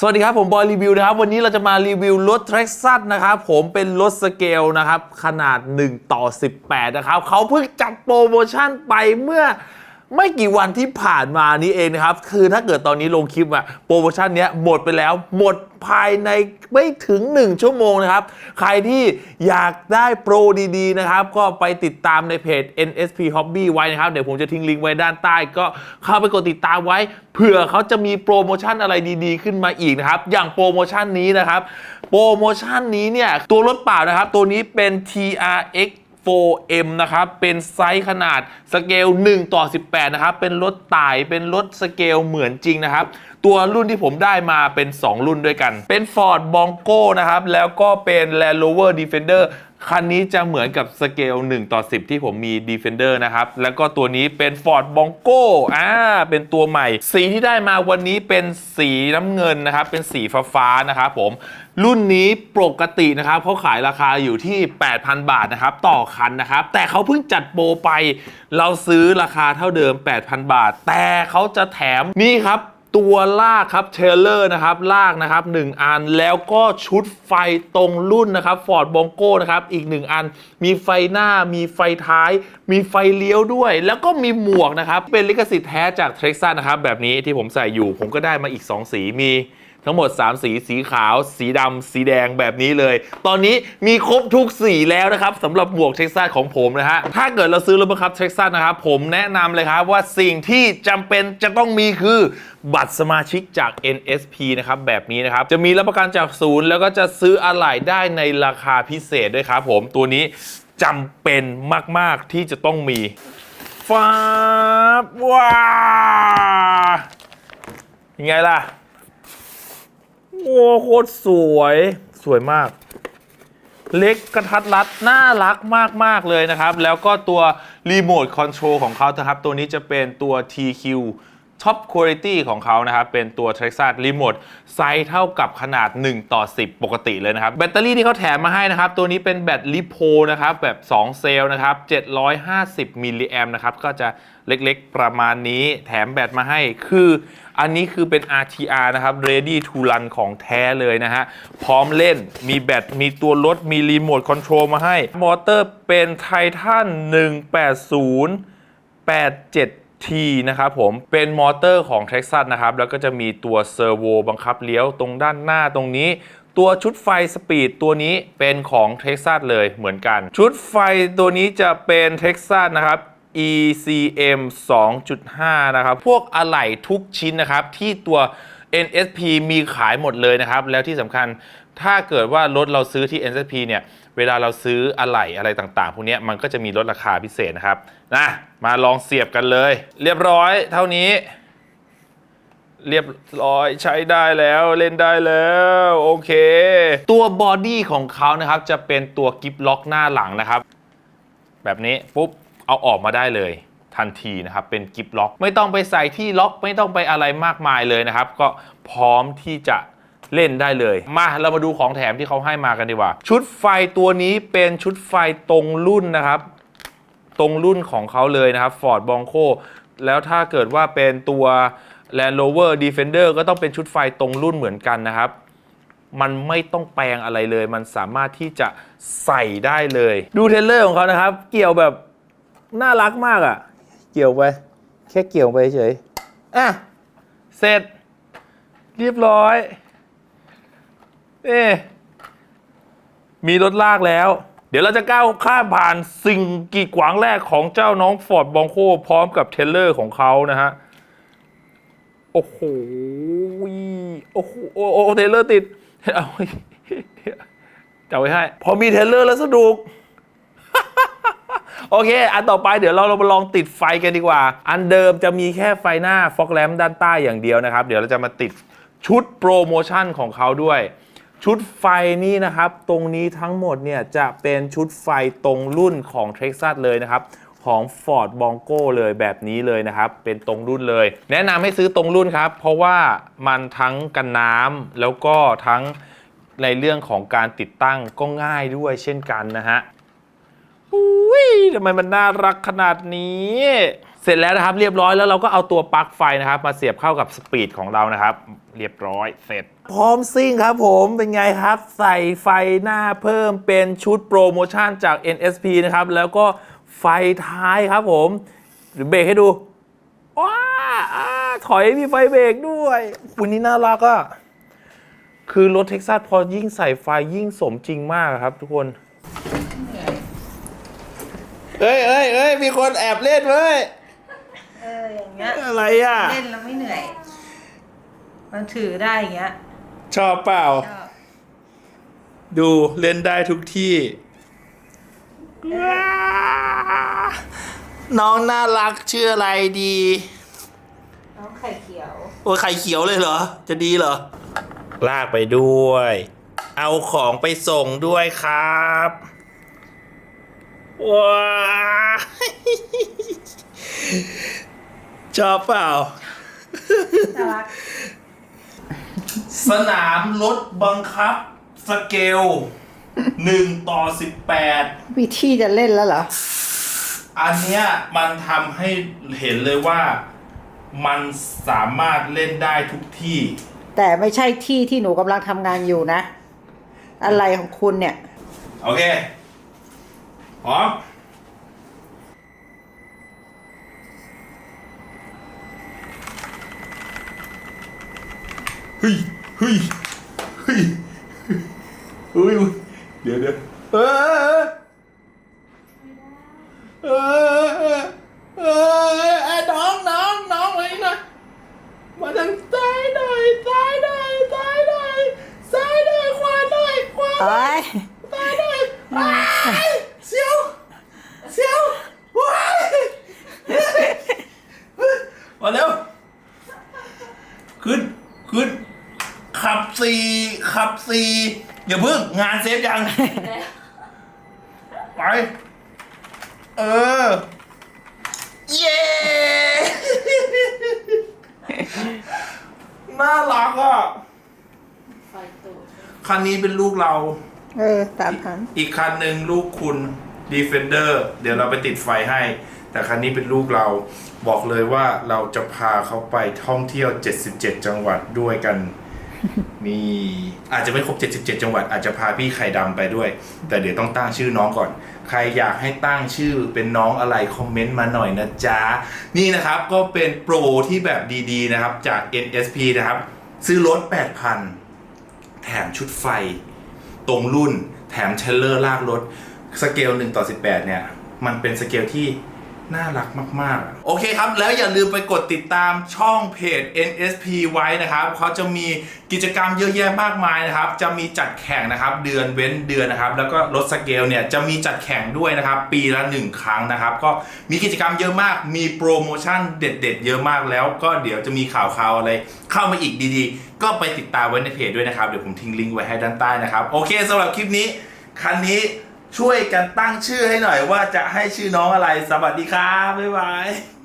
สวัสดีครับ ผมบอยรีวิวนะครับ วันนี้เราจะมารีวิวรถ t r e x a นะครับ ผมเป็นรถสเกลนะครับ ขนาด 1 ต่อ 18 นะครับ เขาเพิ่งจัดโปรโมชั่นไปเมื่อ ไม่กี่วันที่ผ่านมานี้เองนะครับ คือถ้าเกิดตอนนี้ลงคลิปอะโปรโมชั่นเนี้ยหมดไปแล้ว หมดภายในไม่ถึง 1 ชั่วโมงนะครับ ใครที่อยากได้โปรดีๆนะครับ ก็ไปติดตามในเพจ NSP Hobby ไว้นะครับ เดี๋ยวผมจะทิ้งลิงก์ไว้ด้านใต้ ก็เข้าไปกดติดตามไว้ เผื่อเขาจะมีโปรโมชั่นอะไรดีๆ ขึ้นมาอีกนะครับ อย่างโปรโมชั่นนี้นะครับ โปรโมชั่นนี้เนี่ยตัวรถเปล่านะครับ ตัวนี้เป็น TRX 4M นะครับ เป็นไซส์ขนาดสเกล 1 ต่อ 18 นะครับ เป็นรถต่เป็นรถสเกลเหมือนจริงนะครับ ตัวรุ่นที่ผมได้มาเป็น 2 รุ่นด้วยกัน เป็น Ford Bronco นะครับ แล้วก็เป็น Land Rover Defender คันนี้จะเหมือนกับสเกล 1 ต่อ 10 ที่ผมมี Defender นะครับ แล้วก็ตัวนี้เป็น Ford Bronco อ่าเป็นตัวใหม่ สีที่ได้มาวันนี้เป็นสีน้ำเงินนะครับ เป็นสีฟ้าๆนะครับผม รุ่นนี้ปกตินะครับเขาขายราคาอยู่ที่ 8,000 บาทนะครับ ต่อคันนะครับ แต่เขาเพิ่งจัดโปรไป เราซื้อราคาเท่าเดิม 8,000 บาท แต่เขาจะแถมนี่ครับ ตัวลากครับเทเลอร์นะครับลากนะครับ1อันแล้วก็ชุดไฟตรงรุ่นนะครับ Ford b o n c o นะครับอีก 1 อัน มีไฟหน้ามีไฟท้าย มีไฟเลี้ยวด้วย แล้วก็มีหมวกนะครับเป็นลิขสิทธิ์แท้จากเท็กซัสนะครับแบบนี้ที่ผมใส่อยู่ผมก็ได้มาอีก 2 สีมี ทั้งหมด 3 สีสีขาว สีดำสีแดงแบบนี้เลย ตอนนี้มีครบทุกสีแล้วนะครับสำหรับหมวกเท็กซัสของผมนะฮะ ถ้าเกิดเราซื้อรถบังคับเท็กซัสนะครับ ผมแนะนำเลยครับว่าสิ่งที่จำเป็นจะต้องมีคือบัตรสมาชิกจาก NSP นะครับแบบนี้นะครับ จะมีรับประกันจากศูนย์แล้วก็จะซื้ออะไหล่ได้ในราคาพิเศษด้วยครับผมตัวนี้จำเป็นมาก ๆ ที่จะต้องมีฟ้าว้ายังไงล่ะ โอ้โคตรสวยสวยมาก เล็กกระทัดรัดน่ารักมาก ๆ เลยนะครับ แล้วก็ตัวรีโมทคอนโทรลของเขานะครับ ตัวนี้จะเป็นตัว TQ Top Quality ของเขานะครับ เป็นตัว t r e x a รีโมทไซส์เท่ากับขนาด 1 ต่อ 10 ปกติเลยนะครับ แบตเตอรี่ที่เขาแถมมาให้นะครับ ตัวนี้เป็นแบตลิโพนะครับ แบบ 2 เซลล์นะครับ 750มิลลิแอมนะครับ ก็จะเล็กๆประมาณนี้ แถมแบตมาให้คือ อันนี้คือเป็น RTR นะครับ ready to run ของแท้เลยนะฮะ พร้อมเล่นมีแบต มีตัวรถ มีรีโมทคอนโทรลมาให้ มอเตอร์เป็นไททัน180 87 T นะครับผมเป็นมอเตอร์ของ Texas นะครับ แล้วก็จะมีตัวเซอร์โวบังคับเลี้ยวตรงด้านหน้าตรงนี้ตัวชุดไฟสปีดตัวนี้เป็นของ Texas เลยเหมือนกัน ชุดไฟตัวนี้จะเป็น Texas นะครับ ECM 2.5 นะครับ พวกอะไหล่ทุกชิ้นนะครับ ที่ตัว NSP มีขายหมดเลยนะครับ แล้วที่สำคัญถ้าเกิดว่ารถเราซื้อที่ NSP เนี่ย เวลาเราซื้ออะไหล่อะไรต่างๆ พวกนี้มันก็จะมีลดราคาพิเศษนะครับนะมาลองเสียบกันเลย เรียบร้อยเท่านี้ เรียบร้อยใช้ได้แล้วเล่นได้แล้ว โอเค ตัวบอดี้ของเขานะครับ จะเป็นตัวกิฟล็อกหน้าหลังนะครับ แบบนี้ปุ๊บ เอาออกมาได้เลยทันทีนะครับเป็นกิฟล็อก ไม่ต้องไปใส่ที่ล็อกไม่ต้องไปอะไรมากมายเลยนะครับ ก็พร้อมที่จะเล่นได้เลย มาเรามาดูของแถมที่เขาให้มากันดีกว่า ชุดไฟตัวนี้เป็นชุดไฟตรงรุ่นนะครับ ตรงรุ่นของเขาเลยนะครับ Ford Bronco แล้วถ้าเกิดว่าเป็นตัว Land Rover Defender ก็ต้องเป็นชุดไฟตรงรุ่นเหมือนกันนะครับ มันไม่ต้องแปลงอะไรเลย มันสามารถที่จะใส่ได้เลย ดูเทเลอร์ของเขานะครับ เกี่ยวแบบ น่ารักมากอะ่ะ เกี่ยวไป แค่เกี่ยวไปเฉยอะ เสร็จ เรียบร้อยเอ๊มีรถลากแล้ว เดี๋ยวเราจะก้าวข้ามผ่านสิ่งกีดขวางแรกของเจ้าน้อง Ford Bronco พร้อมกับเทเลอร์ของเขานะฮะ โอ้โห โอ้โห โอ้โหเทเลอร์ติด เอาไว้จะไว้ให้ พอมีเทเลอร์แล้วสนุก โอเค อันต่อไปเดี๋ยวเรามาลองติดไฟกันดีกว่า อันเดิมจะมีแค่ไฟหน้าฟอกแลมด้านใต้อย่างเดียวนะครับ เดี๋ยวเราจะมาติดชุดโปรโมชั่นของเขาด้วย ชุดไฟนี่นะครับ ตรงนี้ทั้งหมดเนี่ยจะเป็นชุดไฟตรงรุ่นของ Texas เลยนะครับขของ Ford b o n g o เลยแบบนี้เลยนะครับ เป็นตรงรุ่นเลย แนะนำให้ซื้อตรงรุ่นครับ เพราะว่ามันทั้งกันน้ำแล้วก็ทั้งในเรื่องของการติดตั้งก็ง่ายด้วยเช่นกันนะฮะ อุ้ยทำไมมันน่ารักขนาดนี้ เสร็จแล้วนะครับ เรียบร้อยแล้วเราก็เอาตัวปลั๊กไฟนะครับ มาเสียบเข้ากับสปีดของเรานะครับ เรียบร้อยเสร็จ พร้อมซิ่งครับผมเป็นไงครับ ใส่ไฟหน้าเพิ่มเป็นชุดโปรโมชั่นจาก NSP นะครับ แล้วก็ไฟท้ายครับผมหรือเบรกให้ดูว้าอ่าถอยมีไฟเบรกด้วยวันนี้น่ารักอะคือรถเท็กซัสพอยิ่งใส่ไฟยิ่งสมจริงมากครับทุกคน เอ้ยเอ้ยเอ้ยมีคนแอบเล่นเว้ยเอออย่างเงี้ยอะไรอะ เล่นแล้วไม่เหนื่อย มันถือได้อย่างเงี้ยชอบเปล่า ชอบดูเล่นได้ทุกที่น้องน่ารักชื่ออะไรดี น้องไข่เขียว โอ้ยไข่เขียวเลยเหรอ จะดีเหรอ ลากไปด้วย เอาของไปส่งด้วยครับ ว้าชอบเปล่า น่ารักสนามรถบังคับ สเกล1ต่อ18วิธีจะเล่นแล้วเหรอ อันเนี้ยมันทำให้เห็นเลยว่า มันสามารถเล่นได้ทุกที่ แต่ไม่ใช่ที่ที่หนูกำลังทำงานอยู่นะ อะไรของคุณเนี่ย โอเค พร้อมเฮ้ยเฮ้ยเฮ้ยเฮ้ยเดี๋ยวเดี๋ยวเออเออเออเออเออน้องน้องน้องไว้นะมาทางซ้ายหน่อยซ้ายหน่อยซ้ายหน่อยซ้ายหน่อยขวาหน่อยขวาหน่อยเอ้ยตายเลยว้ายเสียว เสียวว้ายมาเร็ว ขึ้น ขึ้น ขับสี่ขับ สี่อย่าเพิ่งงานเซฟยัง ไป เออ เย้ น่ารักอะคันนี้เป็นลูกเรา เออตามทันอีกคันหนึ่งลูกคุณ Defender เดี๋ยวเราไปติดไฟให้ แต่คันนี้เป็นลูกเราบอกเลยว่าเราจะพาเขาไปท่องเที่ยว 77 จังหวัดด้วยกัน นี่อาจจะไม่ครบ 77 จังหวัดอาจจะพาพี่ไข่ดำไปด้วย แต่เดี๋ยวต้องตั้งชื่อน้องก่อน ใครอยากให้ตั้งชื่อเป็นน้องอะไร คอมเมนต์มาหน่อยนะจ๊ะ นี่นะครับก็เป็นโปรที่แบบดีๆนะครับ จาก NSP นะครับ ซื้อรถ 8,000 แถมชุดไฟ ตรงรุ่น แถมเทรลเลอร์ลากรถ สเกล 1 ต่อ 18 เนี่ย มันเป็นสเกลที่ น่ารักมาก ๆ โอเคครับ แล้วอย่าลืมไปกดติดตามช่องเพจ NSP ไว้นะครับเขาจะมีกิจกรรมเยอะแยะมากมายนะครับ จะมีจัดแข่งนะครับ เดือนเว้นเดือนนะครับ แล้วก็รถสเกลเนี่ยจะมีจัดแข่งด้วยนะครับ ปีละ 1 ครั้งนะครับ ก็มีกิจกรรมเยอะมาก มีโปรโมชั่นเด็ด ๆ เยอะมากแล้ว ก็เดี๋ยวจะมีข่าวๆอะไร เข้ามาอีกดีๆ ก็ไปติดตามไว้ในเพจด้วยนะครับ เดี๋ยวผมทิ้งลิงก์ไว้ให้ด้านใต้นะครับ โอเคสำหรับคลิปนี้คันนี้ ช่วยกันตั้งชื่อให้หน่อยว่าจะให้ชื่อน้องอะไร สวัสดีครับ บ๊ายบาย